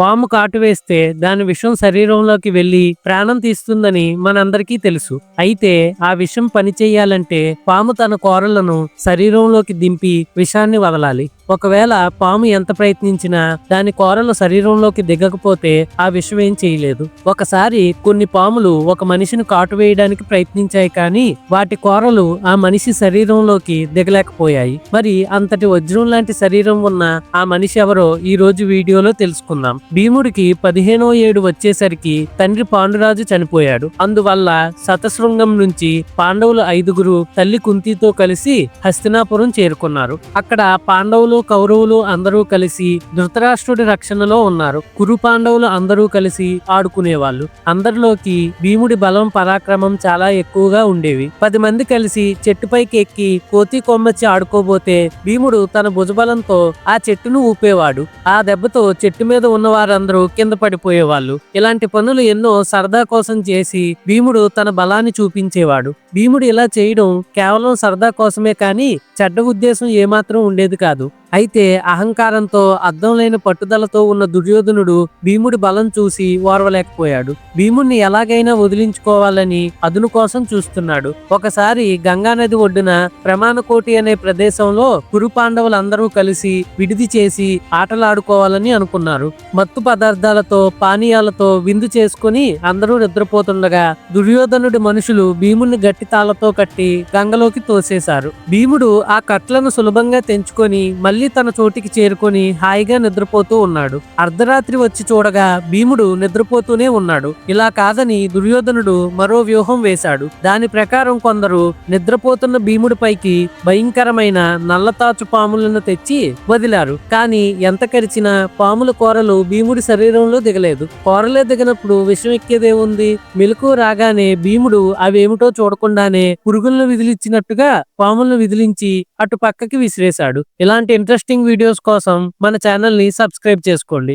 పాము కాటు వేస్తే దాని విషం శరీరంలోకి వెళ్ళి ప్రాణం తీస్తుందని మనందరికీ తెలుసు. అయితే ఆ విషం పని చేయాలంటే పాము తన కోరలను శరీరంలోకి దింపి విషాన్ని వదలాలి. ఒకవేళ పాము ఎంత ప్రయత్నించినా దాని కోరలు శరీరంలోకి దిగకపోతే ఆ విషయం ఏం చేయలేదు. ఒకసారి కొన్ని పాములు ఒక మనిషిని కాటు వేయడానికి ప్రయత్నించాయి కానీ వాటి కోరలు ఆ మనిషి శరీరంలోకి దిగలేకపోయాయి. మరి అంతటి వజ్రం లాంటి శరీరం ఉన్న ఆ మనిషి ఎవరో ఈ రోజు వీడియోలో తెలుసుకుందాం. భీముడికి పదిహేనో ఏడు వచ్చేసరికి తండ్రి పాండురాజు చనిపోయాడు. అందువల్ల శతశృంగం నుంచి పాండవులు ఐదుగురు తల్లి కుంతితో కలిసి హస్తినాపురం చేరుకున్నారు. అక్కడ పాండవులు కౌరవులు అందరూ కలిసి ధృతరాష్ట్రుడి రక్షణలో ఉన్నారు. కురు పాండవులు అందరూ కలిసి ఆడుకునేవాళ్ళు. అందరిలోకి భీముడి బలం పరాక్రమం చాలా ఎక్కువగా ఉండేవి. పది మంది కలిసి చెట్టుపైకి ఎక్కి కోతి కొమ్మచ్చి ఆడుకోబోతే భీముడు తన భుజబలంతో ఆ చెట్టును ఊపేవాడు. ఆ దెబ్బతో చెట్టు మీద ఉన్న వారందరూ కింద పడిపోయేవాళ్ళు. ఇలాంటి పనులు ఎన్నో సరదా కోసం చేసి భీముడు తన బలాన్ని చూపించేవాడు. భీముడు ఇలా చేయడం కేవలం సరదా కోసమే కానీ చెడ్డ ఉద్దేశం ఏమాత్రం ఉండేది కాదు. అయితే అహంకారంతో అర్థం లేని పట్టుదలతో ఉన్న దుర్యోధనుడు భీముడి బలం చూసి ఓర్వలేకపోయాడు. భీముణ్ణి ఎలాగైనా వదిలించుకోవాలని అదును కోసం చూస్తున్నాడు. ఒకసారి గంగానది ఒడ్డున ప్రమాణకోటి అనే ప్రదేశంలో కురు పాండవులందరూ కలిసి విడిది చేసి ఆటలాడుకోవాలని అనుకున్నారు. మత్తు పదార్థాలతో పానీయాలతో విందు చేసుకుని అందరూ నిద్రపోతుండగా దుర్యోధనుడి మనుషులు భీముడిని గట్టి తాళ్ళతో కట్టి గంగలోకి తోసేశారు. భీముడు ఆ కట్లను సులభంగా తెంచుకొని మళ్ళీ తన చోటికి చేరుకొని హాయిగా నిద్రపోతూ ఉన్నాడు. అర్ధరాత్రి వచ్చి చూడగా భీముడు నిద్రపోతూనే ఉన్నాడు. ఇలా కాదని దుర్యోధనుడు మరో వ్యూహం వేశాడు. దాని ప్రకారం కొందరు నిద్రపోతున్న భీముడిపైకి భయంకరమైన నల్లతాచు పాములను తెచ్చి వదిలారు. కానీ ఎంత కరిచినా పాముల కూరలు భీముడి శరీరంలో దిగలేదు. కూరలే దిగినప్పుడు విషం ఎక్కేదేముంది మెలకు రాగానే భీముడు అవేమిటో చూడకుండానే పురుగులను విదిలిచ్చినట్టుగా పాములను విదిలించి అటు పక్కకి విసిరేశాడు. ఇలాంటి ఇంట్రెస్టింగ్ వీడియోస్ కోసం మన ఛానల్ని సబ్స్క్రైబ్ చేసుకోండి.